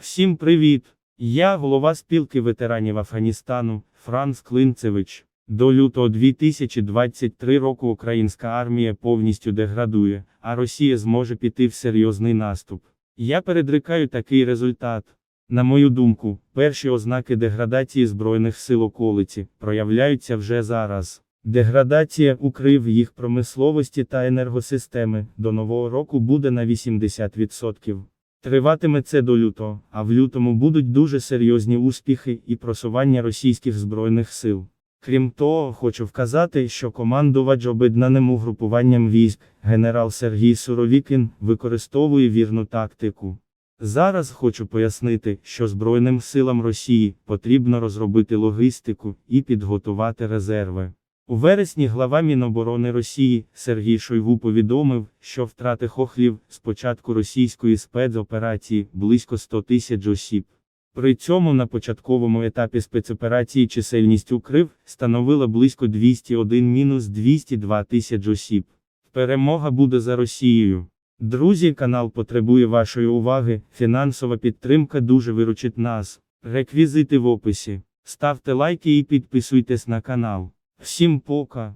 Всім привіт! Я голова спілки ветеранів Афганістану Франц Клинцевич. До лютого 2023 року українська армія повністю деградує, а Росія зможе піти в серйозний наступ. Я передрикаю такий результат. На мою думку, перші ознаки деградації Збройних сил околиці проявляються вже зараз. Деградація укрив їх промисловості та енергосистеми до нового року буде на 80%. Триватиме це до лютого, а в лютому будуть дуже серйозні успіхи і просування російських збройних сил. Крім того, хочу вказати, що командувач об'єднаним угрупуванням військ, генерал Сергій Суровікін, використовує вірну тактику. Зараз хочу пояснити, що Збройним силам Росії потрібно розробити логістику і підготувати резерви. У вересні глава Міноборони Росії Сергій Шойгу повідомив, що втрати хохлів з початку російської спецоперації близько 100 тисяч осіб. При цьому на початковому етапі спецоперації чисельність укрив становила близько 201-202 тисяч осіб. Перемога буде за Росією. Друзі, канал потребує вашої уваги, фінансова підтримка дуже виручить нас. Реквізити в описі. Ставте лайки і підписуйтесь на канал. Всім пока.